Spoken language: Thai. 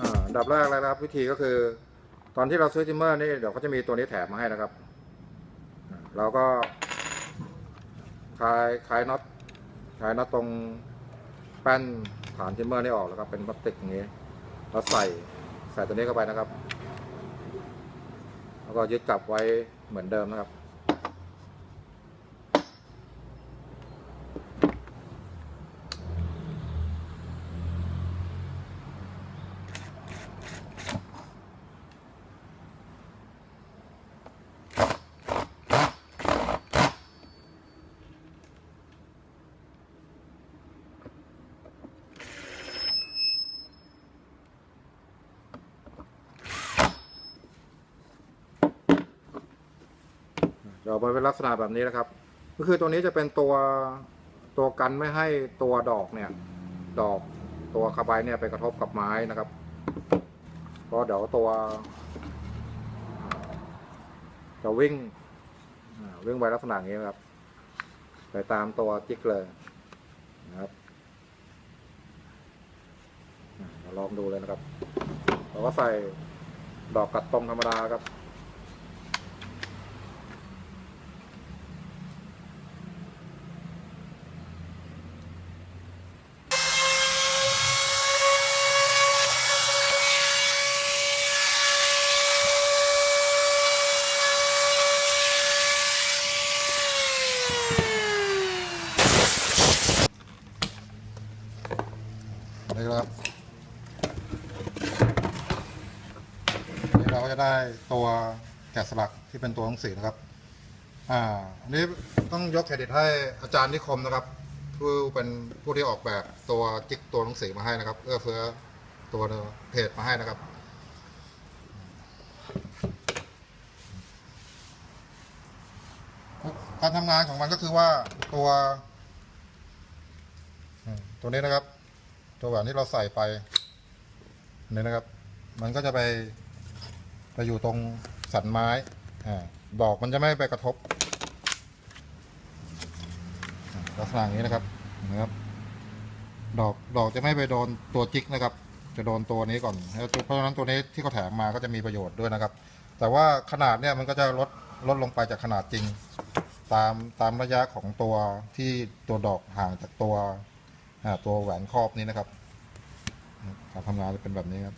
อ่าดับแรกเลยนะครับ วิธีก็คือ ตอนที่เราซื้อทิมเมอร์นี่เดี๋ยวเขาจะมีตัวนี้แถมมาให้นะครับ เราก็คลายคลายน็อตคลายน็อตตรงแป้นฐานทิมเมอร์นี่ออกแล้วครับเป็นพลาสติกอย่างนี้เราใส่ใส่ตัวนี้เข้าไปนะครับ แล้วก็ยึดกลับไว้เหมือนเดิมนะครับ ดี๋ยวมันเป็นลักษณะแบบนี้นะครับ ก็คือตัวนี้จะเป็นตัวตัวกันไม่ให้ตัวดอกเนี่ย ดอกตัวคาร์บายเนี่ยไปกระทบกับไม้นะครับเพราะเดี๋ยวตัว จะวิ่งวิ่งไปลักษณะนี้นะครับ ไปตามตัวจิกเลยนะครับอ่าลองดูเลยนะครับ เราก็ใส่ดอกกัดตรงธรรมดาครับ นี่ครับนนี้เราก็จะได้ตัวแกะสลักที่เป็นตัวหนังสือนะครับ อ่าอันนี้ต้องยกเครดิตให้อาจารย์นิคมนะครับผู้เป็นผู้ที่ออกแบบตัวจิกตัวหนังสือมาให้นะครับเอื้อเฟื้อตัวเพจมาให้นะครับการทำงานของมันก็คือว่าตัว ตัวนี้นะครับ ตัวแหวนที่เราใส่ไปนี่นะครับ มันก็จะไปไปอยู่ตรงสันไม้อ่าดอกมันจะไม่ไปกระทบ ลักษณะนี้นะครับนะครับ ดอกดอกจะไม่ไปโดนตัวจิกนะครับ จะโดนตัวนี้ก่อนเพราะฉะนั้นตัวนี้ที่เขาแถมมาก็จะมีประโยชน์ด้วยนะครับ แต่ว่าขนาดเนี่ยมันก็จะลดลดลงไปจากขนาดจริง ตามตามระยะของตัวที่ตัวดอกห่างจากตัว ตัวแหวนครอบนี้นะครับการทำงานจะเป็นแบบนี้ครับ